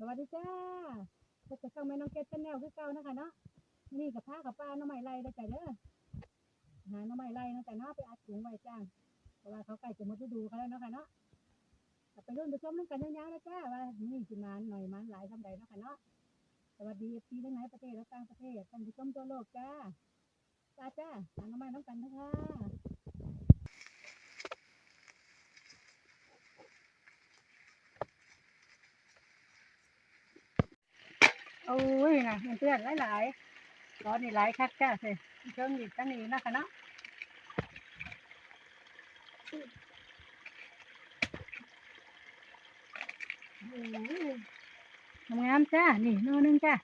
สวัสดีจ้าพบกับช่องแม่น้องเกดชาแนลคือเก่านะคะเนาะนี่กับผ้ากับป้าน้องใหม่ไล่ได้อจ้ะเด้อหาน้องใหม่ไล่นะจ้ะเนาะไปอัดถุงไว้จ้าเพราะว่าเขาใกล้จะหมดฤดูเขาแล้วเนาะค่ะเนาะไปรุ่นไปชมน้ำกันยาวๆนะจ้าว่านี่สิมานหน่อยมันหลายทำใดเนาะค่ะเนาะสวัสดีพี่ทั้งในประเทศและต่างประเทศท่านผู้ชมทั่วโลกจ้าจ้าจ้าหาน้องใหม่น้องกันนะคะ โอ้ยนะเพื่อนหลายๆร้อนนี่หลายคักจ้าสิเชิงอีกตั้งนี้นะคะเนาะโอ้ยงามจ้า นี่โน่นนึงจ้า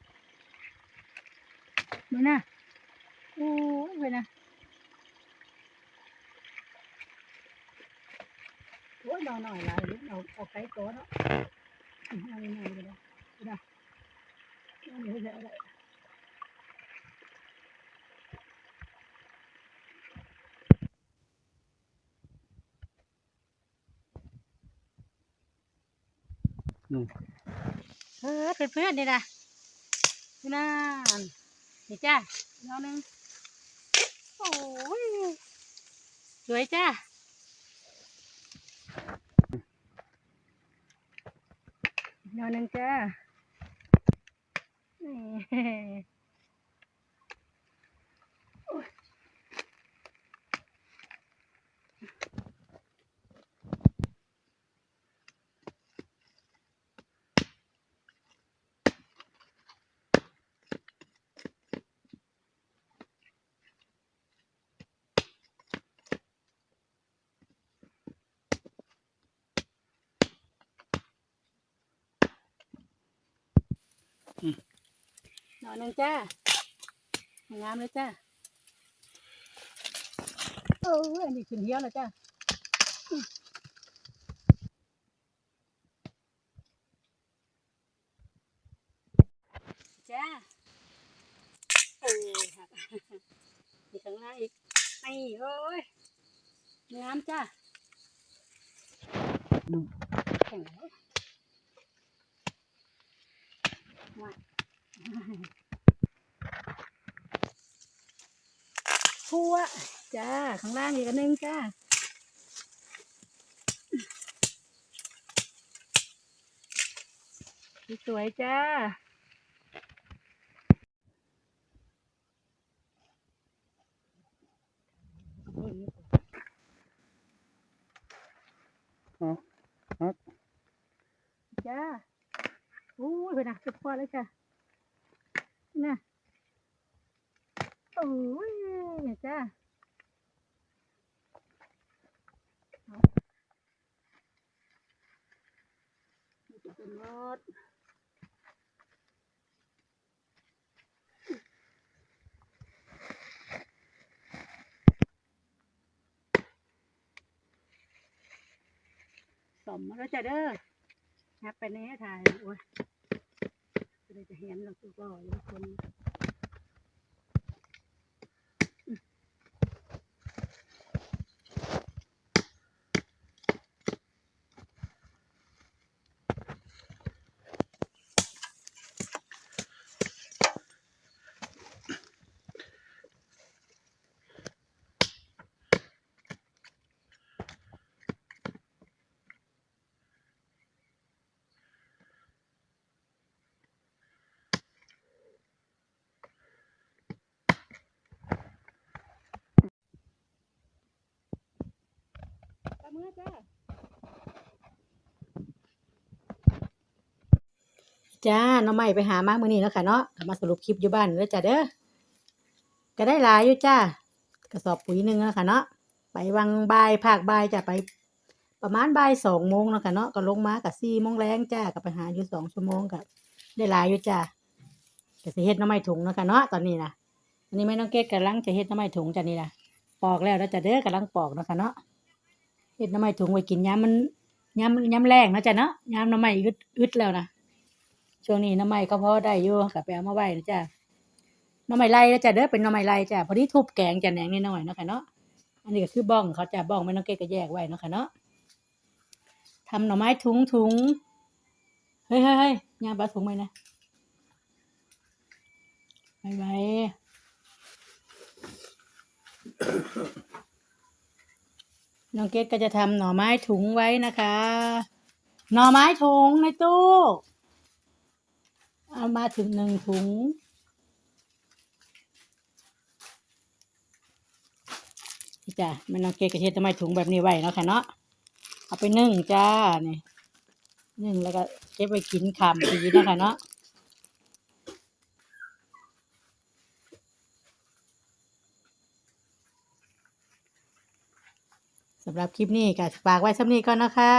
ดูนะโอ้ยไปนะโอ้ยเราหน่อยลายนิดเราเอาไก่ตัวเนาะเอาหน่อยเลยนะ เอาเดี๋ยวเดี๋ยวเดี๋ยวเออเพื่อนๆนี่นะนี่นะนี่จ้าเอาหนึ่งโอ้ยสวยจ้าเอาหนึ่งจ้า นี่โอ้ย หน่อยหนึ่งจ้างามเลยจ้าเอออันนี้ขึ้นเหี้ยวแล้วจ้าอืมจ้าเออหักมีข้างหน้าอีกไอ้โอ้ยงามจ้าแข็งแล้ว ว้ายทั่วจ้า ข้างล่างอีกอันหนึงจ้าสวยๆจ้าอ๋อครับจ้าอู้ยไปนะสุดพอเลยจ้า น่ะโอ้ยจ้าเอานี่จะเป็นรถสมมแล้วจ้าเด้องับไปแน่ถ่ายโอ้ย ได้จะเห็นเราตัวก่อยทุกคน มือจ้าจ้าน้องใหม่ไปหามามื้อนี้เนาะค่ะเนาะก็มาสรุปคลิปอยู่บ้านเด้อจ้าเด้อก็ได้หลายอยู่จ้ากระสอบปุ๋ยหนึ่งเนาะค่ะเนาะไปวังบายภาคบายจ้ะไป ประมาณบ่ายสองโมงเนาะค่ะเนาะก็ลงมากับสี่โมงแรงจ้าก็ไปหาอยู่สองชั่วโมงก็ได้หลายอยู่จ้าก็สิเฮ็ดน้ำไม้ถุงเนาะค่ะเนาะตอนนี้นะอันนี้แม่น้องเกดกำลังจะเฮ็ดน้ำไม้ถุงจ้ะนี่นะปอกแล้วแล้วจ้ะเด้อกำลังปอกเนาะค่ะเนาะ เฮ็ดน้ำไม้ถุงไว้กินยามมันยามยามแรงนะจ้ะเนาะยามหน้ำไม้อึดอึดแล้วนะช่วงนี้น้ำไม้ก็พอได้อยู่ก็ไปเอามาไว้นะจ้ะน้ำไม้ไล่แล้วจ้ะเด้อเป็นน้ำไม้ไล่จ้ะพอดีทุบแกงจ้ะแหนงนิดหน่อยเนาะค่ะเนาะอันนี้ก็คือบ้องเขาจ้ะบ้องแม่น้องเกดก็แยกไว้เนาะค่ะเนาะทำหน่อไม้ถุงถุงเฮ้ยเฮ้ยเฮ้ยยางปลาถุงไหมนะไปไป น้องเกดก็จะทำหน่อไม้ถุงไว้นะคะ หน่อไม้ถุงในตู้ เอามาถึงหนึ่งถุง จ้ะแม่น้องเกดกระเททำไมถุงแบบนี้ไว้เนาะค่ะเนาะ เอาไปนึ่งจ้านี่นึ่งแล้วก็เก็บไว้กินขามปีเนาะคะเนาะำหรับคลิปนี้ก็ฝากไว้สำนี้ก่อนนะคะ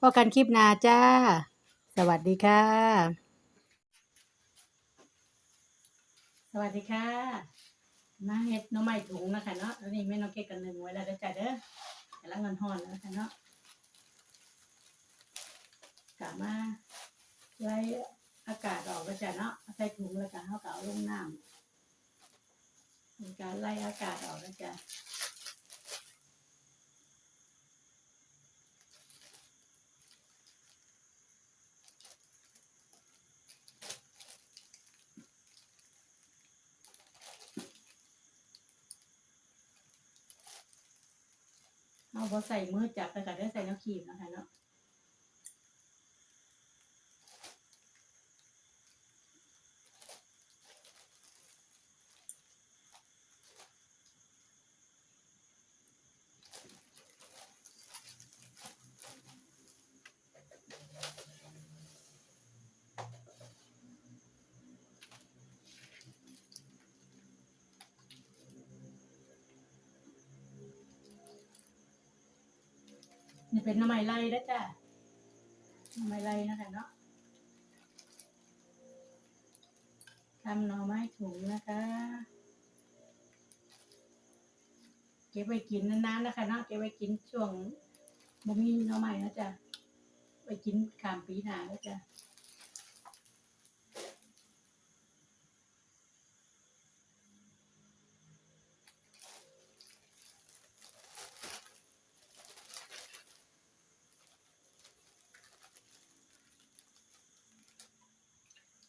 พบกันคลิปหน้าจ้า สวัสดีค่ะ สวัสดีค่ะมาเฮ็ดน้องไม้ถุงนะคะเนาะแล้วนี่แม่น้องเกดกันหนึ่งไว้แล้วเด้อจ้าเด้อแกำลังมันห่อนแล้วนะคะเนาะกลับมาไล่อากาศออกแล้วจ้ะเนาะใส่ถุงแล้วก็เขาก็เอาลงน้ำเป็นการไล่อากาศออกแล้วจ้ะ พอใส่มือจับแต่ก็ได้ใส่น้ำขีมนะคะเนาะ นี่เป็นน้ำไม้ไล่นะจ้ะน้ำไม้ไล่นะคะเนาะทำหน่อไม้ถุงนะคะ เก็บไว้กินนานๆนะคะเนาะเก็บไว้กินช่วงบ่มีหน่อไม้นะจ๊ะไว้กินข้ามปีหนาแล้วจ้ะ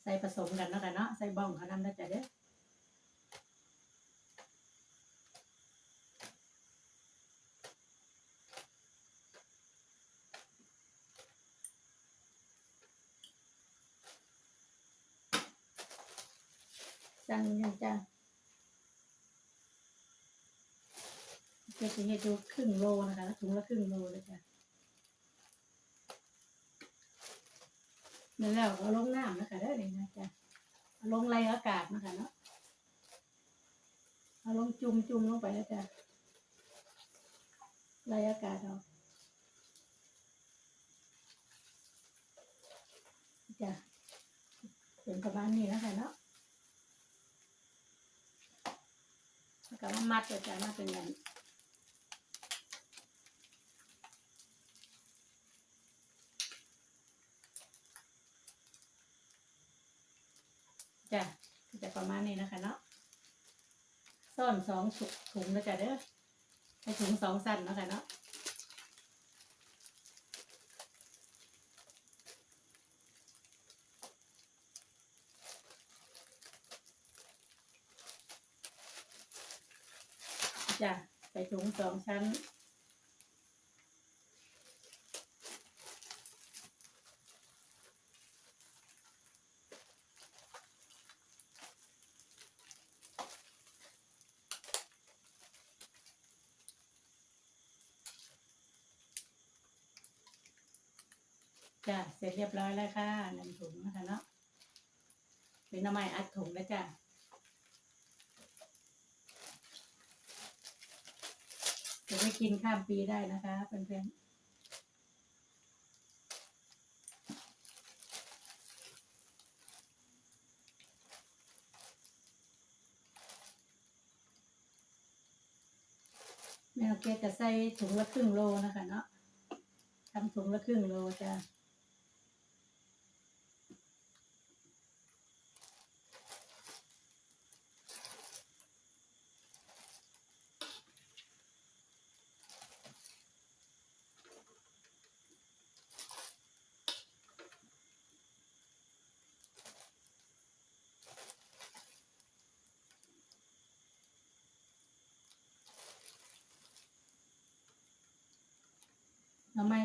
ใส่ผสมกันเนาะคะเนาะใส่บ้องเขานำนะจ๊ะเด้อสั่งยังจ้ะจะจะให้ดูครึ่งโลนะคะถุงละครึ่งโลเลยจ้ะ นั่นแล้วก็ลงน้ำนะคะได้เลยนะจ๊ะเอาลงไรอากาศนะคะเนาะเอาลงจุ่มจุ่มลงไปแล้วจ้ะไรอากาศเอาจ้ะเป็นประมาณนี้แล้วค่ะเนาะแล้วก็มามัดจ้ะมาเป็นอย่าง จ้ะก็จะประมาณนี้นะคะเนาะซ่อนสองถุงนะจ๊ะเด้อใช้ถุงสองสั้นนะคะเนาะจ้ะใส่ถุงสองชั้น จ้ะเสร็จเรียบร้อยแล้วค่ะหนึ่งถุงนะคะเนาะเป็นน้ำไม้อัดถุงแล้วจ้ะจะไม่กินข้ามปีได้นะคะเพื่อนๆแม่เราเกจะใส่ถุงละครึ่งโลนะคะเนาะทำถุงละครึ่งโลจ้ะ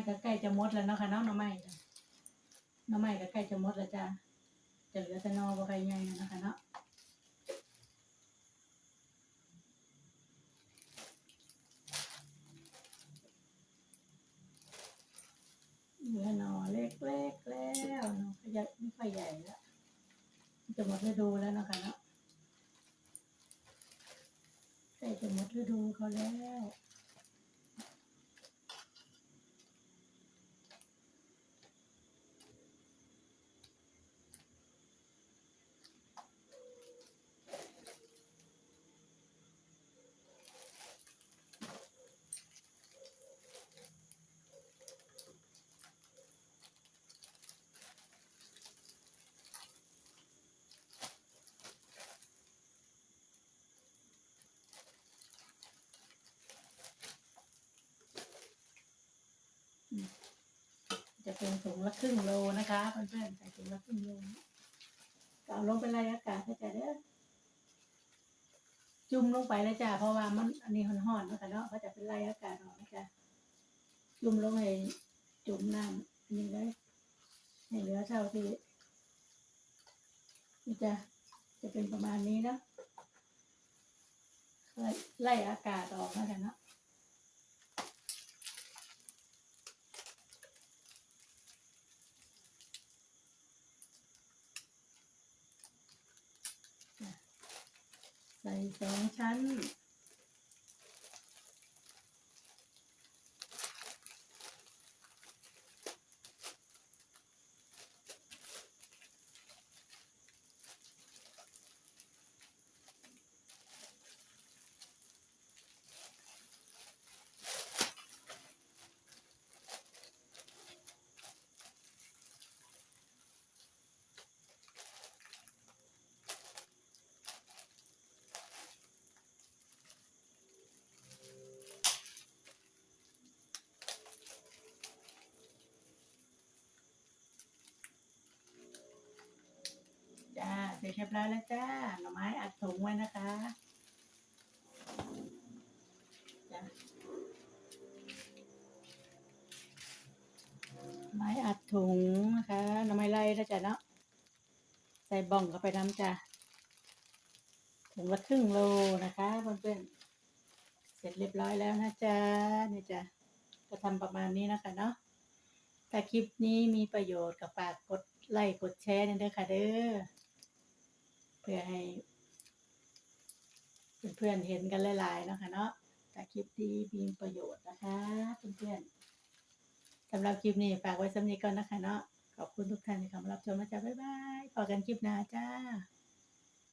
ก็ใกล้จะหมดแล้วเนาะค่ะเนาะน้ำไม้จ้ะน้ำไม้ก็ใกล้จะหมดแล้วจ้ะจะเหลือแต่นอบ่ใครใหญ่แล้วนะคะเนาะเหลือหนอเล็กๆแล้วนาะก็จะไม่ค่อยใหญ่แล้วจะหมดฤดูแล้วเนาะคะเนาะใกล้จะหมดฤดูเขาแล้ว จะเป็นถุงละครึ่งโลนะคะเพื่อนๆใส่ถุงละครึ่งโลก็เอาลงเป็นไรอากาศให้จ้ะเด้อจุ่มลงไปเลยจ้ะเพราะว่ามันอันนี้ห่อนๆนะคะเนาะก็จะเป็นไรอากาศออกนะจ๊ะจุ่มลงให้จุ่มน้ำอันนี้เลยให้เหลือเท่าที่นี่จ้ะจะเป็นประมาณนี้เนาะไล่ไล่อากาศออกนะจ๊ะเนาะ ใสองชั้น เสร็จเรียบร้อยแล้วจ้า หน่อไม้อัดถุงไว้นะคะจ้าไม้อัดถุงนะคะ หน่อไม้ไล่แล้วจ้ะเนาะ ใส่บ้องเข้าไปน้ำจ้าถุงละครึ่งโลนะคะเพื่อนๆ เสร็จเรียบร้อยแล้วนะจ๊ะนี่จ้ะก็ทำประมาณนี้นะคะเนาะ ถ้าคลิปนี้มีประโยชน์ก็ฝากกดไลค์กดแชร์ด้วยค่ะเด้อ พื่อให้เพื่อนๆเห็นกันหลายๆนะคะเนาะแต่คลิปดีมีประโยชน์นะคะเพื่อนๆสำหรับคลิปนี้ฝากไว้สำนีก่อนนะคะเนาะขอบคุณทุกท่านที่เข้ามารับชมนะจ๊ะบ๊ายบายพอกันคลิปหน้าจ้า